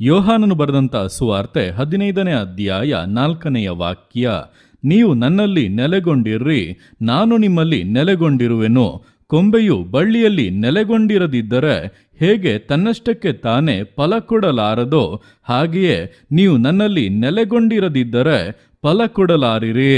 ಯೋಹಾನನು ಬರೆದಂಥ ಸುವಾರ್ತೆ ಹದಿನೈದನೇ ಅಧ್ಯಾಯ ನಾಲ್ಕನೆಯ ವಾಕ್ಯ, ನೀವು ನನ್ನಲ್ಲಿ ನೆಲೆಗೊಂಡಿರ್ರಿ, ನಾನು ನಿಮ್ಮಲ್ಲಿ ನೆಲೆಗೊಂಡಿರುವೆನು. ಕೊಂಬೆಯು ಬಳ್ಳಿಯಲ್ಲಿ ನೆಲೆಗೊಂಡಿರದಿದ್ದರೆ ಹೇಗೆ ತನ್ನಷ್ಟಕ್ಕೆ ತಾನೇ ಫಲ ಕೊಡಲಾರದೋ, ಹಾಗೆಯೇ ನೀವು ನನ್ನಲ್ಲಿ ನೆಲೆಗೊಂಡಿರದಿದ್ದರೆ ಫಲ ಕೊಡಲಾರಿರಿ.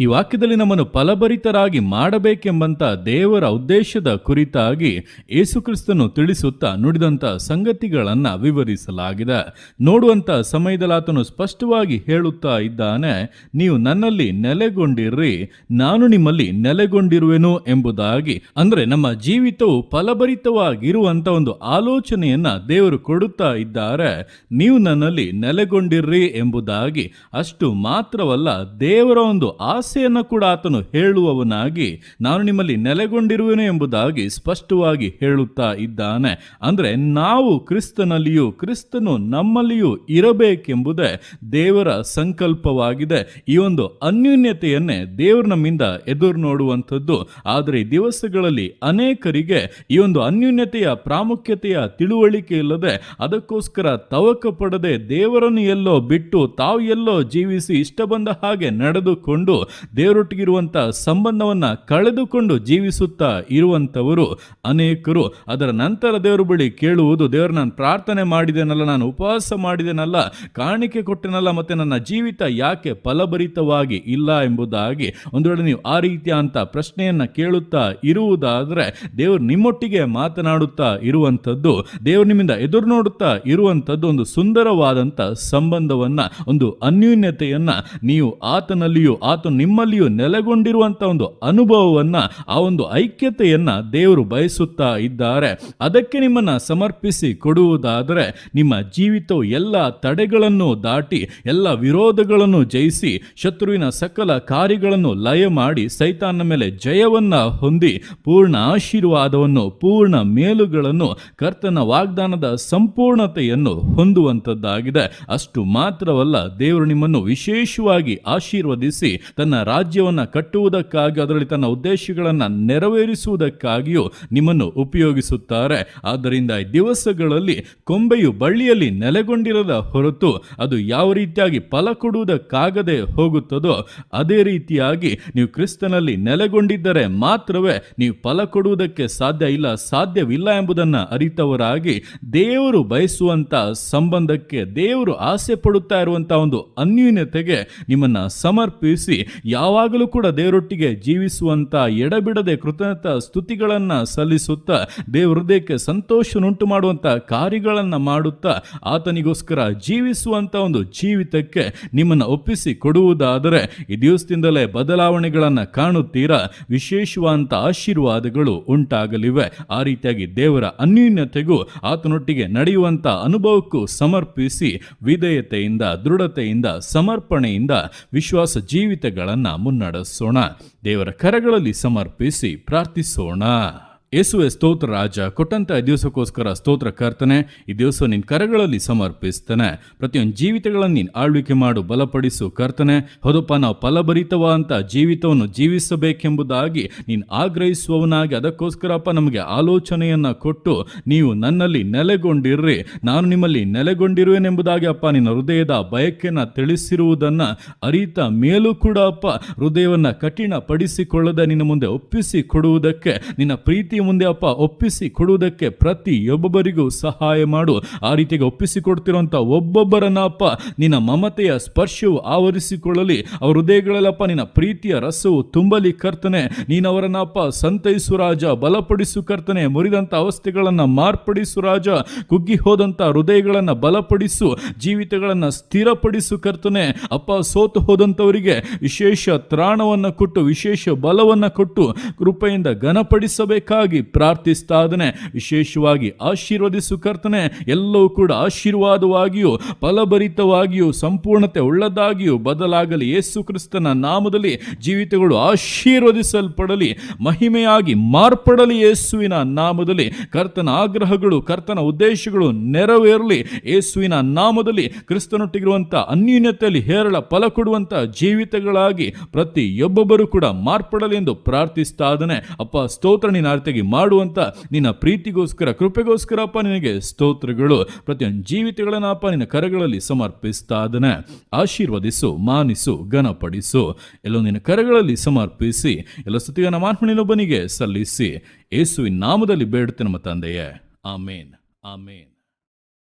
ಈ ವಾಕ್ಯದಲ್ಲಿ ನಮ್ಮನ್ನು ಫಲಭರಿತರಾಗಿ ಮಾಡಬೇಕೆಂಬಂತ ದೇವರ ಉದ್ದೇಶದ ಕುರಿತಾಗಿ ಯೇಸುಕ್ರಿಸ್ತನು ತಿಳಿಸುತ್ತಾ ನುಡಿದಂತ ಸಂಗತಿಗಳನ್ನು ವಿವರಿಸಲಾಗಿದೆ. ನೋಡುವಂತ ಸಮಯದಲ್ಲಿ ಸ್ಪಷ್ಟವಾಗಿ ಹೇಳುತ್ತಾ ಇದ್ದಾನೆ, ನೀವು ನನ್ನಲ್ಲಿ ನೆಲೆಗೊಂಡಿರ್ರಿ ನಾನು ನಿಮ್ಮಲ್ಲಿ ನೆಲೆಗೊಂಡಿರುವೆನು ಎಂಬುದಾಗಿ. ಅಂದರೆ ನಮ್ಮ ಜೀವಿತವು ಫಲಭರಿತವಾಗಿರುವಂಥ ಒಂದು ಆಲೋಚನೆಯನ್ನ ದೇವರು ಕೊಡುತ್ತಾ ಇದ್ದಾರೆ, ನೀವು ನನ್ನಲ್ಲಿ ನೆಲೆಗೊಂಡಿರ್ರಿ ಎಂಬುದಾಗಿ. ಅಷ್ಟು ಮಾತ್ರವಲ್ಲ, ದೇವರ ಒಂದು ಆಸೆಯನ್ನು ಕೂಡ ಆತನು ಹೇಳುವವನಾಗಿ, ನಾನು ನಿಮ್ಮಲ್ಲಿ ನೆಲೆಗೊಂಡಿರುವೆನು ಎಂಬುದಾಗಿ ಸ್ಪಷ್ಟವಾಗಿ ಹೇಳುತ್ತಾ ಇದ್ದಾನೆ. ಅಂದರೆ ನಾವು ಕ್ರಿಸ್ತನಲ್ಲಿಯೂ, ಕ್ರಿಸ್ತನು ನಮ್ಮಲ್ಲಿಯೂ ಇರಬೇಕೆಂಬುದೇ ದೇವರ ಸಂಕಲ್ಪವಾಗಿದೆ. ಈ ಒಂದು ಅನ್ಯೂನ್ಯತೆಯನ್ನೇ ದೇವರು ನಮ್ಮಿಂದ ಎದುರು ನೋಡುವಂಥದ್ದು ಆದರೆ ದಿವಸಗಳಲ್ಲಿ ಅನೇಕರಿಗೆ ಈ ಒಂದು ಅನ್ಯೂನ್ಯತೆಯ ಪ್ರಾಮುಖ್ಯತೆಯ ತಿಳುವಳಿಕೆ ಇಲ್ಲದೆ, ಅದಕ್ಕೋಸ್ಕರ ತವಕ ಪಡದೆ ದೇವರನ್ನು ಎಲ್ಲೋ ಬಿಟ್ಟು ತಾವು ಎಲ್ಲೋ ಜೀವಿಸಿ ಇಷ್ಟ ಬಂದ ಹಾಗೆ ನಡೆದುಕೊಂಡು ದೇವರೊಟ್ಟಿಗಿರುವಂಥ ಸಂಬಂಧವನ್ನು ಕಳೆದುಕೊಂಡು ಜೀವಿಸುತ್ತಾ ಇರುವಂಥವರು ಅನೇಕರು. ಅದರ ನಂತರ ದೇವರ ಬಳಿ ಕೇಳುವುದು, ದೇವರು ನಾನು ಪ್ರಾರ್ಥನೆ ಮಾಡಿದೆನಲ್ಲ, ನಾನು ಉಪವಾಸ ಮಾಡಿದೆನಲ್ಲ, ಕಾಣಿಕೆ ಕೊಟ್ಟೆನಲ್ಲ, ಮತ್ತೆ ನನ್ನ ಜೀವಿತ ಯಾಕೆ ಫಲಭರಿತವಾಗಿ ಇಲ್ಲ ಎಂಬುದಾಗಿ ಒಂದು ವೇಳೆ ನೀವು ಆ ರೀತಿಯ ಅಂತ ಪ್ರಶ್ನೆಯನ್ನ ಕೇಳುತ್ತಾ ಇರುವುದಾದರೆ, ದೇವರು ನಿಮ್ಮೊಟ್ಟಿಗೆ ಮಾತನಾಡುತ್ತಾ ಇರುವಂಥದ್ದು, ದೇವರು ನಿಮ್ಮಿಂದ ಎದುರು ನೋಡುತ್ತಾ ಇರುವಂಥದ್ದು ಒಂದು ಸುಂದರವಾದಂಥ ಸಂಬಂಧವನ್ನ, ಒಂದು ಅನ್ಯೂನ್ಯತೆಯನ್ನು ನೀವು ಆತನಲ್ಲಿಯೂ ಆತ ನಿಮ್ಮಲ್ಲಿಯೂ ನೆಲೆಗೊಂಡಿರುವಂಥ ಒಂದು ಅನುಭವವನ್ನ, ಆ ಒಂದು ಐಕ್ಯತೆಯನ್ನ ದೇವರು ಬಯಸುತ್ತಾ ಇದ್ದಾರೆ. ಅದಕ್ಕೆ ನಿಮ್ಮನ್ನ ಸಮರ್ಪಿಸಿ ಕೊಡುವುದಾದರೆ, ನಿಮ್ಮ ಜೀವಿತವು ಎಲ್ಲ ತಡೆಗಳನ್ನು ದಾಟಿ, ಎಲ್ಲ ವಿರೋಧಗಳನ್ನು ಜಯಿಸಿ, ಶತ್ರುವಿನ ಸಕಲ ಕಾರ್ಯಗಳನ್ನು ಲಯ ಮಾಡಿ ಸೈತಾನ ಮೇಲೆ ಜಯವನ್ನ ಹೊಂದಿ, ಪೂರ್ಣ ಆಶೀರ್ವಾದವನ್ನು, ಪೂರ್ಣ ಮೇಲುಗಳನ್ನು, ಕರ್ತನ ವಾಗ್ದಾನದ ಸಂಪೂರ್ಣತೆಯನ್ನು ಹೊಂದುವಂಥದ್ದಾಗಿದೆ ಅಷ್ಟು ಮಾತ್ರವಲ್ಲ, ದೇವರು ನಿಮ್ಮನ್ನು ವಿಶೇಷವಾಗಿ ಆಶೀರ್ವದಿಸಿ, ತನ್ನ ರಾಜ್ಯವನ್ನ ಕಟ್ಟುವುದಕ್ಕಾಗಿ, ಅದರಲ್ಲಿ ತನ್ನ ಉದ್ದೇಶಗಳನ್ನು ನೆರವೇರಿಸುವುದಕ್ಕಾಗಿಯೂ ನಿಮ್ಮನ್ನು ಉಪಯೋಗಿಸುತ್ತಾರೆ. ಆದ್ದರಿಂದ ದಿವಸಗಳಲ್ಲಿ ಕೊಂಬೆಯು ಬಳ್ಳಿಯಲ್ಲಿ ನೆಲೆಗೊಂಡಿರದ ಹೊರತು ಅದು ಯಾವ ರೀತಿಯಾಗಿ ಫಲ ಕೊಡುವುದಕ್ಕಾಗದೆ ಹೋಗುತ್ತದೋ, ಅದೇ ರೀತಿಯಾಗಿ ನೀವು ಕ್ರಿಸ್ತನಲ್ಲಿ ನೆಲೆಗೊಂಡಿದ್ದರೆ ಮಾತ್ರವೇ ನೀವು ಫಲ ಕೊಡುವುದಕ್ಕೆ ಸಾಧ್ಯ ಇಲ್ಲ, ಸಾಧ್ಯವಿಲ್ಲ ಎಂಬುದನ್ನು ಅರಿತವರಾಗಿ ದೇವರು ಬಯಸುವಂಥ ಸಂಬಂಧಕ್ಕೆ ದೇವರು ಆಸೆ ಪಡುತ್ತಾ ಇರುವಂಥ ಒಂದು ಅನ್ಯೂನ್ಯತೆಗೆ ನಿಮ್ಮನ್ನು ಸಮರ್ಪಿಸಿ ಯಾವಾಗಲೂ ಕೂಡ ದೇವರೊಟ್ಟಿಗೆ ಜೀವಿಸುವಂತ ಎಡಬಿಡದೆ ಕೃತಜ್ಞತ ಸ್ತುತಿಗಳನ್ನ ಸಲ್ಲಿಸುತ್ತಾ ದೇವ ಹೃದಯಕ್ಕೆ ಸಂತೋಷನುಂಟು ಮಾಡುವಂಥ ಕಾರ್ಯಗಳನ್ನ ಮಾಡುತ್ತಾ ಆತನಿಗೋಸ್ಕರ ಜೀವಿಸುವಂಥ ಒಂದು ಜೀವಿತಕ್ಕೆ ನಿಮ್ಮನ್ನು ಒಪ್ಪಿಸಿ ಕೊಡುವುದಾದರೆ ಈ ದಿವಸದಿಂದಲೇ ಬದಲಾವಣೆಗಳನ್ನ ಕಾಣುತ್ತೀರಾ? ವಿಶೇಷವಾದಂಥ ಆಶೀರ್ವಾದಗಳು ಉಂಟಾಗಲಿವೆ. ಆ ರೀತಿಯಾಗಿ ದೇವರ ಅನ್ಯೂನ್ಯತೆಗೂ ಆತನೊಟ್ಟಿಗೆ ನಡೆಯುವಂತ ಅನುಭವಕ್ಕೂ ಸಮರ್ಪಿಸಿ ವಿಧೇಯತೆಯಿಂದ, ದೃಢತೆಯಿಂದ, ಸಮರ್ಪಣೆಯಿಂದ ವಿಶ್ವಾಸ ಜೀವಿತಗಳನ್ನ ಮುನ್ನಡೆಸೋಣ. ದೇವರ ಕರಗಳಲ್ಲಿ ಸಮರ್ಪಿಸಿ ಪ್ರಾರ್ಥಿಸೋಣ. ಯೇಸುವೆ ಸ್ತೋತ್ರ ರಾಜ ಕೊಟ್ಟಂತ ಈ ದಿವಸಕ್ಕೋಸ್ಕರ ಸ್ತೋತ್ರ ಕರ್ತನೆ, ಈ ದಿವಸ ನಿನ್ನ ಕರಗಳಲ್ಲಿ ಸಮರ್ಪಿಸ್ತಾನೆ. ಪ್ರತಿಯೊಂದು ಜೀವಿತಗಳನ್ನು ನೀನು ಆಳ್ವಿಕೆ ಮಾಡು, ಬಲಪಡಿಸು ಕರ್ತನೆ. ಹೌದಪ್ಪ, ನಾವು ಫಲಭರಿತವಾದಂಥ ಜೀವಿತವನ್ನು ಜೀವಿಸಬೇಕೆಂಬುದಾಗಿ ನೀನು ಆಗ್ರಹಿಸುವವನಾಗಿ ಅದಕ್ಕೋಸ್ಕರಪ್ಪ ನಮಗೆ ಆಲೋಚನೆಯನ್ನ ಕೊಟ್ಟು ನೀವು ನನ್ನಲ್ಲಿ ನೆಲೆಗೊಂಡಿರ್ರಿ. ನಾನು ನಿಮ್ಮಲ್ಲಿ ನೆಲೆಗೊಂಡಿರುವೆನೆಂಬುದಾಗಿ ಅಪ್ಪ ನಿನ್ನ ಹೃದಯದ ಬಯಕೆಯನ್ನು ತಿಳಿಸಿರುವುದನ್ನ ಅರಿತ ಮೇಲೂ ಕೂಡ ಅಪ್ಪ ಕಠಿಣ ಪಡಿಸಿಕೊಳ್ಳದೆ ನಿನ್ನ ಮುಂದೆ ಒಪ್ಪಿಸಿ ಕೊಡುವುದಕ್ಕೆ ನಿನ್ನ ಪ್ರೀತಿ ಮುಂದೆ ಅಪ್ಪ ಒಪ್ಪಿಸಿ ಕೊಡುವುದಕ್ಕೆ ಪ್ರತಿಯೊಬ್ಬೊಬ್ಬರಿಗೂ ಸಹಾಯ ಮಾಡು. ಆ ರೀತಿಯಾಗಿ ಒಪ್ಪಿಸಿ ಕೊಡ್ತಿರುವಂತ ಒಬ್ಬೊಬ್ಬರನ್ನ ಅಪ್ಪ ನಿನ್ನ ಮಮತೆಯ ಸ್ಪರ್ಶವು ಆವರಿಸಿಕೊಳ್ಳಲಿ. ಅವ್ರ ಹೃದಯಗಳಲ್ಲಪ್ಪ ನಿನ್ನ ಪ್ರೀತಿಯ ರಸವು ತುಂಬಲಿ ಕರ್ತನೆ. ನೀನವರನ್ನ ಅಪ್ಪ ಸಂತೈಸು ರಾಜ, ಬಲಪಡಿಸು ಕರ್ತನೆ. ಮುರಿದಂತ ಅವಸ್ಥೆಗಳನ್ನ ಮಾರ್ಪಡಿಸು ರಾಜ. ಕುಗ್ಗಿ ಹೋದಂತ ಹೃದಯಗಳನ್ನ ಬಲಪಡಿಸು. ಜೀವಿತಗಳನ್ನ ಸ್ಥಿರಪಡಿಸು ಕರ್ತನೆ. ಅಪ್ಪ ಸೋತು ಹೋದಂತವರಿಗೆ ವಿಶೇಷ ತ್ರಾಣವನ್ನ ಕೊಟ್ಟು, ವಿಶೇಷ ಬಲವನ್ನ ಕೊಟ್ಟು ಕೃಪೆಯಿಂದ ಘನಪಡಿಸಬೇಕಾಗಿ ಪ್ರಾರ್ಥಿಸ್ತಾ ಇದ್ದಾನೆ ವಿಶೇಷವಾಗಿ ಆಶೀರ್ವದಿಸು ಕರ್ತನೆ, ಎಲ್ಲವೂ ಕೂಡ ಆಶೀರ್ವಾದವಾಗಿಯೂ, ಫಲಭರಿತವಾಗಿಯೂ, ಸಂಪೂರ್ಣತೆ ಉಳ್ಳದಾಗಿಯೂ ಬದಲಾಗಲಿ. ಯೇಸು ಕ್ರಿಸ್ತನ ನಾಮದಲ್ಲಿ ಜೀವಿತಗಳು ಆಶೀರ್ವದಿಸಲ್ಪಡಲಿ, ಮಹಿಮೆಯಾಗಿ ಮಾರ್ಪಡಲಿ ಯೇಸುವಿನ ನಾಮದಲ್ಲಿ. ಕರ್ತನ ಆಗ್ರಹಗಳು, ಕರ್ತನ ಉದ್ದೇಶಗಳು ನೆರವೇರಲಿ. ಯೇಸುವಿನ ನಾಮದಲ್ಲಿ ಕ್ರಿಸ್ತನೊಟ್ಟಿಗಿರುವಂಥ ಅನ್ಯೂನ್ಯತೆಯಲ್ಲಿ ಹೇರಳ ಫಲ ಕೊಡುವಂಥ ಜೀವಿತಗಳಾಗಿ ಪ್ರತಿಯೊಬ್ಬೊಬ್ಬರು ಕೂಡ ಮಾರ್ಪಡಲಿ ಎಂದು ಪ್ರಾರ್ಥಿಸ್ತಾ ಇದ್ದಾನೆ ಅಪ್ಪ, ಸ್ತೋತ್ರ ನೀನು ಮಾಡುವಂತ ನಿನ್ನ ಪ್ರೀತಿಗೋಸ್ಕರ ಕೃಪೆಗೋಸ್ಕರ ಅಪ್ಪ ನಿನಗೆ ಸ್ತೋತ್ರಗಳು. ಪ್ರತಿಯೊಂದು ಜೀವಿತಗಳನ್ನ ಅಪ್ಪ ನಿನ್ನ ಕರಗಳಲ್ಲಿ ಸಮರ್ಪಿಸ್ತಾ ಆಶೀರ್ವದಿಸು, ಮಾನಿಸು, ಘನಪಡಿಸು. ಎಲ್ಲೋ ನಿನ್ನ ಕರಗಳಲ್ಲಿ ಸಮರ್ಪಿಸಿ, ಎಲ್ಲ ಸ್ತುತಿಯ ನಮ್ಮ ಆತ್ಮನಿನೊಬ್ಬನಿಗೆ ಸಲ್ಲಿಸಿ. ಯೇಸುವಿನ ನಾಮದಲ್ಲಿ ಬೇಡುತ್ತೆ ನಮ್ಮ ತಂದೆಯೇ. ಆಮೇನ್. ಆಮೇನ್.